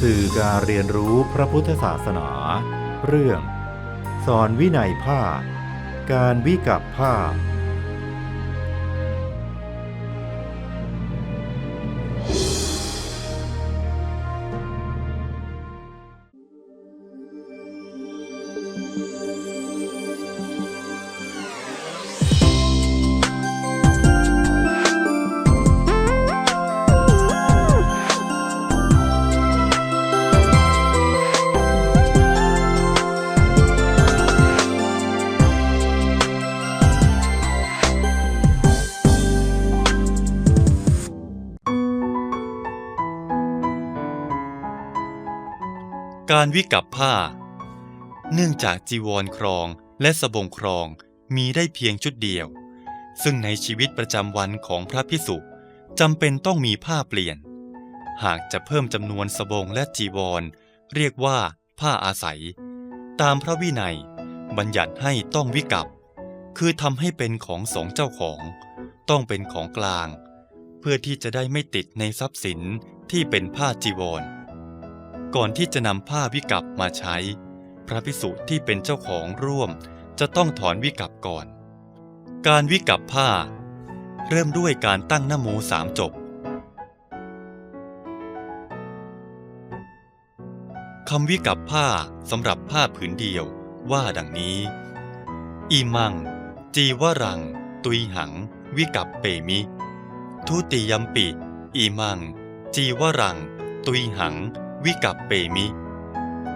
สื่อการเรียนรู้พระพุทธศาสนา เรื่อง สอนวินัยผ้า การวิกับผ้า การวิกับผ้า เนื่องจากจีวรครองและสบงครองมีได้เพียงชุดเดียว ซึ่งในชีวิตประจำวันของพระพิสุจำเป็นต้องมีผ้าเปลี่ยน หากจะเพิ่มจำนวนสบงและจีวร เรียกว่าผ้าอาศัย ตามพระวินัย บัญญัติให้ต้องวิกับ คือทำให้เป็นของสองเจ้าของ ต้องเป็นของกลาง เพื่อที่จะได้ไม่ติดในทรัพย์สินที่เป็นผ้าจีวร ก่อนที่จะนำผ้าวิกัปมาใช้ พระภิกษุที่เป็นเจ้าของร่วมจะต้องถอนวิกัปก่อน การวิกัปผ้า เริ่มด้วยการตั้งนโมสามจบคำวิกัปผ้าสำหรับผ้าผืนเดียวว่าดังนี้ อีมัง จีวรัง ตุยหัง วิกัปเปมิ ทุติยมปิ อีมัง จีวรัง ตุยหัง วิกัปเปมิ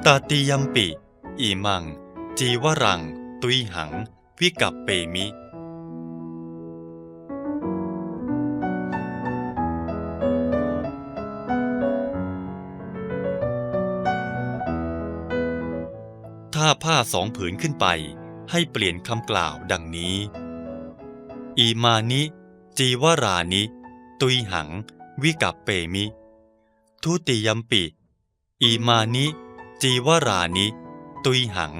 ตาติยัมปิ อีมัง จีวรัง ตุยหัง วิกัปเปมิ ถ้าผ้าสองผืนขึ้นไป ให้เปลี่ยนคำกล่าวดังนี้ อีมานิ จีวรานิ ตุยหัง วิกัปเปมิ ทุติยัมปิ อีมานิ จีวรานิ ตุยหัง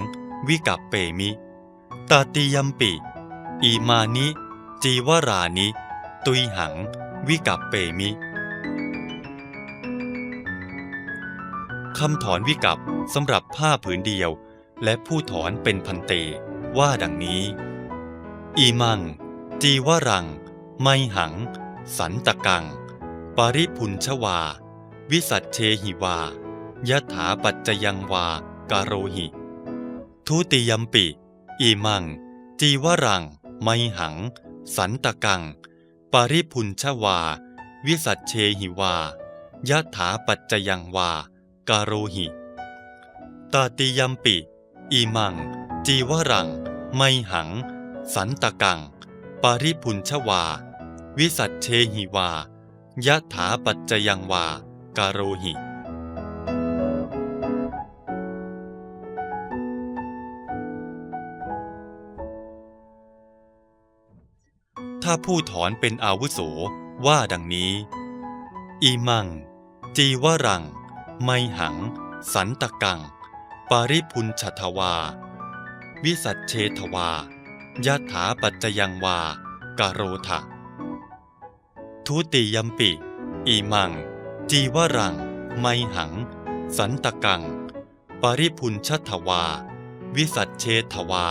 วิกัปเปมิ ตาติยมปิ อีมานิ จีวรานิ ตุยหัง วิกัปเปมิคำถอนวิกัปสำหรับผ้าผืนเดียว และผู้ถอนเป็นพันเตว่าดังนี้ อีมัง จีวรัง ไมหัง สันตะกัง ปริพุนชวา วิสัชเชหิวา ยะถาปัจจยังวากาโรหิ ทุติยมปิ อีมัง จีวรัง ไมหัง สันตะกัง ปริพุนชวา วิสัชเชหิวายะถาปัจจยังวากาโรหิ ตาติยมปิ อีมัง จีวรัง ไมหัง สันตะกังปาริพุนชวา วิสัชเชหิวายะถาปัจจยังวากาโรหิ ถ้าผู้ถอนเป็นอาวุโสว่าดังนี้ อีมัง จีวรัง ไมหัง สันตะกัง ปาริพุนชทวา วิสัชเชทวายะถาปัจจยังวากาโรทะทุติยมปิ อีมัง จีวรัง ไมหัง สันตะกัง ปริพุนชัทวา วิสัชเชทวา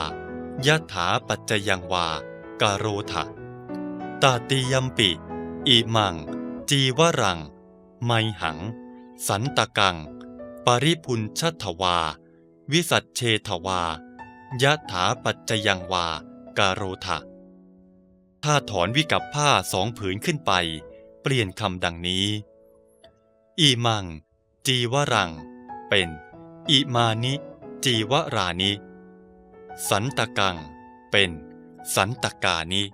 ยะถาปัจจยังวากาโรทะ ตาติยมปิอีมัง จีวรัง ไมหัง สันตะกัง ปริพุนชัทวา วิสัชเชทวายะถาปัจจยังวา กาโรทะถ้าถอนวิกับผ้าสองผืนขึ้นไป เปลี่ยนคำดังนี้ อีมัง จีวรัง เป็น อิมานิ จีวรานิ สันตะกัง เป็น สันตกานิ